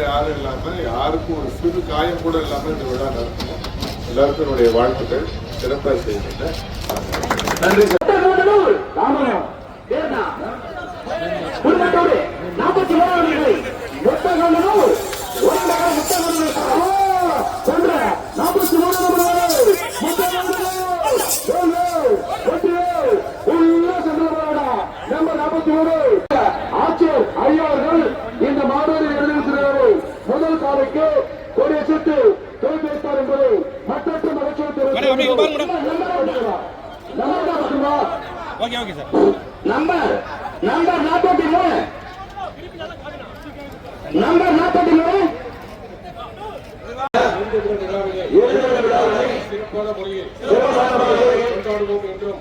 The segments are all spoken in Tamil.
யாரும் இல்லாம யாருக்கும் ஒரு சிறு காயம் கூட இல்லாம இந்த விழா நடத்தணும். எல்லாருக்கும் என்னுடைய வாழ்த்துக்கள். சிறப்பாக செய்யுங்க நன்றி சார். நாற்பத்தி முத்தகமனூர் ஒரு நகர் முத்தகமனூர் சென்ற நாற்பத்தி ஓராவது நம்பர் நாற்பத்தி மூணு ஆட்சியர் ஐயாவர்கள் இந்த மாநாடு எழுதியிருக்கிறார்கள் முதல் காலைக்கு கொடிய சுட்டு துவக்கி வைத்தார் என்பது மற்றற்ற மகிழ்ச்சியை நம்பர் நம்பர் நாற்பத்தி மூணு. நம்பர் நாற்பத்தி மூணு. சிறப்பான முறையில் கொண்டாடுவோம் என்றும்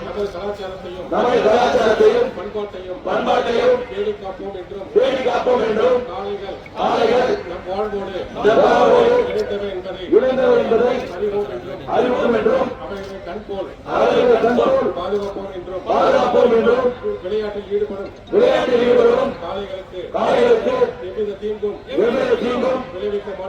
நமது கலாச்சாரத்தையும் நமது கலாச்சாரத்தையும் பண்பாட்டையும் பண்பாட்டையும் பேணி காப்போம் என்றும் பேணி காப்போம் என்றும் நாளைகள் ஆலைகள் நம் வாழ்வோடு வாழ்வோடு இணைந்தவை என்பதை இணைந்தவர் என்பதை அறிவோம் என்றும் அறிவோம் என்றும் அவைகளை கண்போல் அவர்களை கண்டோர் பாதுகாப்போம் என்றும் பாதுகாப்போம் என்றும் விளையாட்டில் ஈடுபடும் விளையாட்டில் ஈடுபடும் காளைகளுக்கு